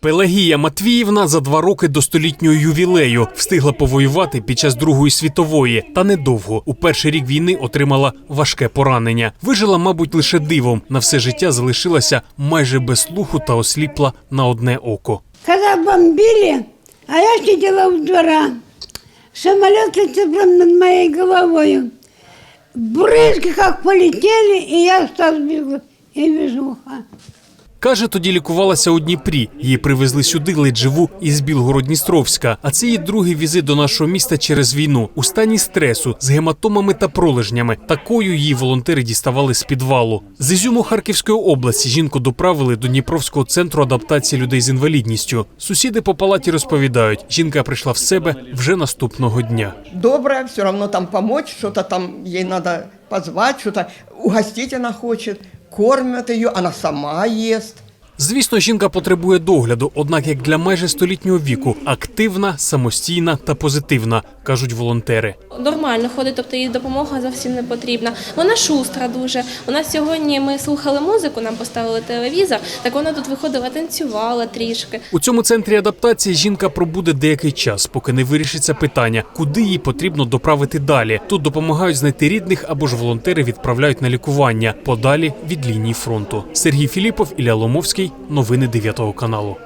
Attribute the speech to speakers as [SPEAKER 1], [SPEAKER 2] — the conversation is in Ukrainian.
[SPEAKER 1] Пелагія Матвіївна за два роки до столітнього ювілею встигла повоювати під час Другої світової, та недовго. У перший рік війни отримала важке поранення. Вижила, мабуть, лише дивом. На все життя залишилася майже без слуху та осліпла на одне око.
[SPEAKER 2] Когда бомбили, а я сидела у двора. Летел прямо над моей головой. Брызги как полетели, и я стал без, и без уха.
[SPEAKER 1] Каже, тоді лікувалася у Дніпрі. Її привезли сюди ледь живу із Білгород-Дністровська. А це її другий візит до нашого міста через війну у стані стресу з гематомами та пролежнями. Такою її волонтери діставали з підвалу. З Ізюму Харківської області жінку доправили до Дніпровського центру адаптації людей з інвалідністю. Сусіди по палаті розповідають, жінка прийшла в себе вже наступного дня.
[SPEAKER 3] добрая, все равно там помочь, что-то там ей надо позвать, что-то угостить она хочет, кормят ее, она сама ест.
[SPEAKER 1] Звісно, жінка потребує догляду, однак як для майже столітнього віку активна, самостійна та позитивна, кажуть волонтери.
[SPEAKER 4] Нормально ходить, тобто їй допомога зовсім не потрібна. Вона шустра дуже. У нас сьогодні ми слухали музику, нам поставили телевізор. Так вона тут виходила, танцювала трішки.
[SPEAKER 1] У цьому центрі адаптації жінка пробуде деякий час, поки не вирішиться питання, куди їй потрібно доправити далі. Тут допомагають знайти рідних або ж волонтери відправляють на лікування подалі від лінії фронту. Сергій Філіпов, Ілля Ломовський. Новини 9 каналу.